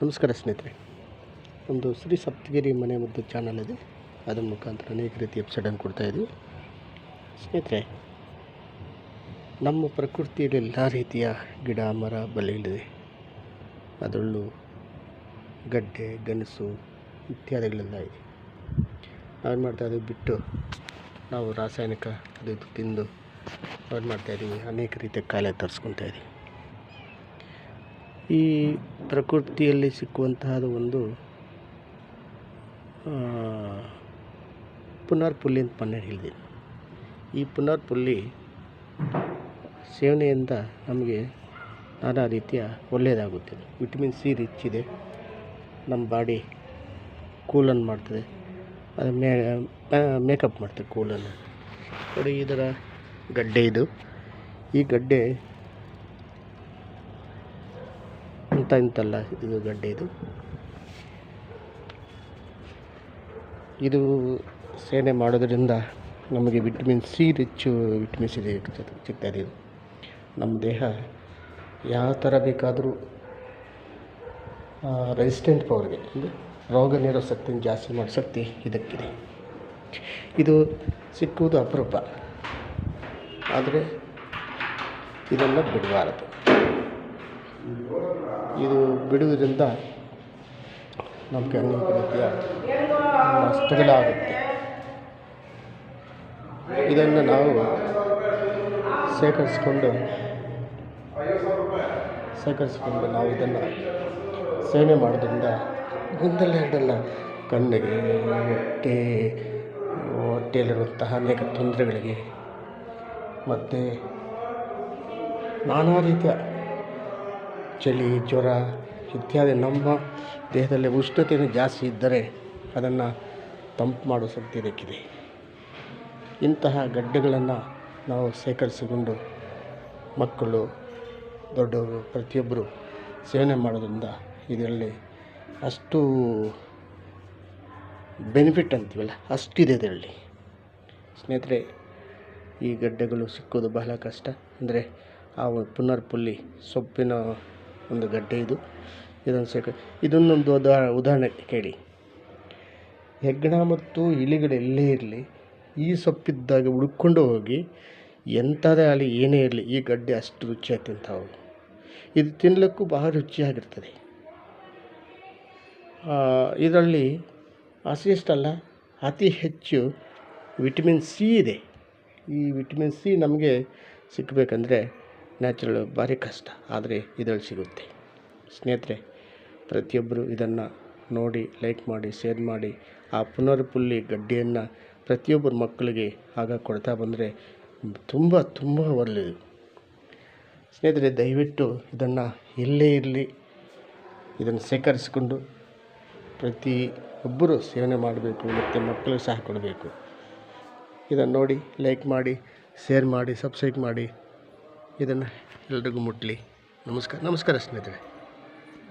ನಮಸ್ಕಾರ ಸ್ನೇಹಿತರೆ ನಮ್ಮದು ಶ್ರೀ ಸಪ್ತಗಿರಿ ಮನೆ ಮದ್ದು ಚಾನಲ್ ಇದೆ. ಅದರ ಮುಖಾಂತರ ಅನೇಕ ರೀತಿ ಎಪಿಸೋಡನ್ನು ಕೊಡ್ತಾಯಿದ್ವಿ ಸ್ನೇಹಿತರೆ, ನಮ್ಮ ಪ್ರಕೃತಿಯಲ್ಲಿ ಎಲ್ಲ ರೀತಿಯ ಗಿಡ, ಮರ, ಬಲೆಗಳಿದೆ. ಅದರಲ್ಲೂ ಗಡ್ಡೆ, ಗೆಣಸು ಇತ್ಯಾದಿಗಳೆಲ್ಲ ಇದೆ. ನಾವೇನು ಮಾಡ್ತಾಯಿದ್ದೀವಿ ಬಿಟ್ಟು ನಾವು ರಾಸಾಯನಿಕ ಅದು ತಿಂದು ಏನು ಮಾಡ್ತಾಯಿದ್ದೀವಿ ಅನೇಕ ರೀತಿಯ ಕಾಯಿಲೆ ತರಿಸ್ಕೊತಾ ಇದ್ದೀವಿ ಈ ಪ್ರಕೃತಿಯಲ್ಲಿ ಸಿಕ್ಕುವಂತಹದ್ದು ಒಂದು ಪುನರ್ಪುಲ್ಲಿ ಅಂತ ಮೊನ್ನೆ ಹೇಳಿದ್ದೀನಿ ಈ ಪುನರ್ಪುಲ್ಲಿ ಸೇವನೆಯಿಂದ ನಮಗೆ ನಾನಾ ರೀತಿಯ ಒಳ್ಳೆಯದಾಗುತ್ತೆ ವಿಟಮಿನ್ ಸಿ ರಿಚ್ ಇದೆ. ನಮ್ಮ ಬಾಡಿ ಕೂಲನ್ನು ಮಾಡ್ತದೆ. ಅದು ಮೇಕಪ್ ಮಾಡ್ತದೆ ಕೂಲನ್ನು. ನೋಡಿ ಇದರ ಗಡ್ಡೆ ಇದು. ಈ ಗಡ್ಡೆ ಇಂಥ ಇಂತಲ್ಲ ಇದು ಗಡ್ಡೆ ಇದು. ಇದು ಸೇವನೆ ಮಾಡೋದರಿಂದ ನಮಗೆ ವಿಟಮಿನ್ ಸಿ ಹೆಚ್ಚು ವಿಟಮಿನ್ ಸಿ ಸಿಗ್ತದೆ ಇದು ನಮ್ಮ ದೇಹ ಯಾವ ಥರ ಬೇಕಾದರೂ ರೆಸಿಸ್ಟೆಂಟ್ ಪವರ್ಗೆ ಅಂದರೆ ರೋಗ ನೀರೋ ಶಕ್ತಿನ ಜಾಸ್ತಿ ಮಾಡೋ ಶಕ್ತಿ ಇದಕ್ಕಿದೆ. ಇದು ಸಿಕ್ಕುವುದು ಅಪರೂಪ. ಆದರೆ ಇದನ್ನು ಬಿಡಬಾರದು. ಇದು ಬಿಡುವುದರಿಂದ ನಮಗೆ ಅನೇಕ ರೀತಿಯ ನಷ್ಟಗಳಾಗುತ್ತೆ. ಇದನ್ನು ನಾವು ಶೇಖರಿಸ್ಕೊಂಡು ಶೇಖರಿಸ್ಕೊಂಡು ನಾವು ಇದನ್ನು ಸೇವೆ ಮಾಡೋದ್ರಿಂದ ಒಂದಲ್ಲ ಎರಡಲ್ಲ ಕಣ್ಣಿಗೆ, ಹೊಟ್ಟೆ, ಹೊಟ್ಟೆಯಲ್ಲಿರುವಂತಹ ಅನೇಕ ತೊಂದರೆಗಳಿಗೆ ಮತ್ತು ನಾನಾ ರೀತಿಯ ಚಳಿ, ಜ್ವರ ಇತ್ಯಾದಿ ನಮ್ಮ ದೇಹದಲ್ಲಿ ಉಷ್ಣತೆಯೂ ಜಾಸ್ತಿ ಇದ್ದರೆ ಅದನ್ನು ತಂಪು ಮಾಡೋ ಶಕ್ತಿ ಇದಕ್ಕಿದೆ. ಇಂತಹ ಗಡ್ಡೆಗಳನ್ನು ನಾವು ಶೇಖರಿಸಿಕೊಂಡು ಮಕ್ಕಳು, ದೊಡ್ಡವರು, ಪ್ರತಿಯೊಬ್ಬರು ಸೇವನೆ ಮಾಡೋದ್ರಿಂದ ಇದರಲ್ಲಿ ಅಷ್ಟು ಬೆನಿಫಿಟ್ ಅಂತೀವಲ್ಲ, ಅಷ್ಟಿದೆ ಇದರಲ್ಲಿ. ಸ್ನೇಹಿತರೆ, ಈ ಗಡ್ಡೆಗಳು ಸಿಕ್ಕೋದು ಬಹಳ ಕಷ್ಟ. ಅಂದರೆ ಆ ಪುನರ್ಪುಲ್ಲಿ ಸೊಪ್ಪಿನ ಒಂದು ಗಡ್ಡೆ ಇದು. ಇದನ್ನು ಸೇಕ ಇದನ್ನೊಂದು ಉದಾ, ಉದಾಹರಣೆ ಕೇಳಿ. ಹೆಗ್ಗಣ ಮತ್ತು ಇಲಿಗಳು ಎಲ್ಲೇ ಇರಲಿ, ಈ ಸೊಪ್ಪಿದ್ದಾಗ ಹುಡುಕೊಂಡು ಹೋಗಿ, ಎಂಥದೇ ಆಗಲಿ ಏನೇ ಇರಲಿ, ಈ ಗಡ್ಡೆ ಅಷ್ಟು ರುಚಿಯಾಗಿ ತಿಂತಾವು ಇದು ತಿನ್ನಲಿಕ್ಕೂ ಬಹಳ ರುಚಿಯಾಗಿರ್ತದೆ. ಇದರಲ್ಲಿ ಅಷ್ಟಲ್ಲ ಅತಿ ಹೆಚ್ಚು ವಿಟಮಿನ್ ಸಿ ಇದೆ. ಈ ವಿಟಮಿನ್ ಸಿ ನಮಗೆ ಸಿಕ್ಕಬೇಕಂದ್ರೆ ನ್ಯಾಚುರಲ್ ಭಾರಿ ಕಷ್ಟ, ಆದರೆ ಇದರಲ್ಲಿ ಸಿಗುತ್ತೆ. ಸ್ನೇಹಿತರೆ, ಪ್ರತಿಯೊಬ್ಬರು ಇದನ್ನು ನೋಡಿ, ಲೈಕ್ ಮಾಡಿ, ಶೇರ್ ಮಾಡಿ, ಆ ಪುನರ್ಪುಲ್ಲಿ ಗಡ್ಡೆಯನ್ನು ಪ್ರತಿಯೊಬ್ಬರ ಮಕ್ಕಳಿಗೆ ಆಗ ಕೊಡ್ತಾ ಬಂದರೆ ತುಂಬ ತುಂಬ ಒಳ್ಳೆಯದು ಸ್ನೇಹಿತರೆ, ದಯವಿಟ್ಟು ಇದನ್ನು ಎಲ್ಲೇ ಇರಲಿ. ಇದನ್ನು ಶೇಖರಿಸಿಕೊಂಡು ಪ್ರತಿ ಒಬ್ಬರು ಸೇವನೆ ಮಾಡಬೇಕು, ಮತ್ತು ಮಕ್ಕಳಿಗೆ ಸಹ ಕೊಡಬೇಕು. ಇದನ್ನು ನೋಡಿ, ಲೈಕ್ ಮಾಡಿ, ಶೇರ್ ಮಾಡಿ, ಸಬ್ಸ್ಕ್ರೈಬ್ ಮಾಡಿ. ಇದನ್ನು ಎಲ್ರಿಗೂ ಮುಟ್ಟಲಿ ನಮಸ್ಕಾರ ನಮಸ್ಕಾರ ಸ್ನೇಹಿತರೆ.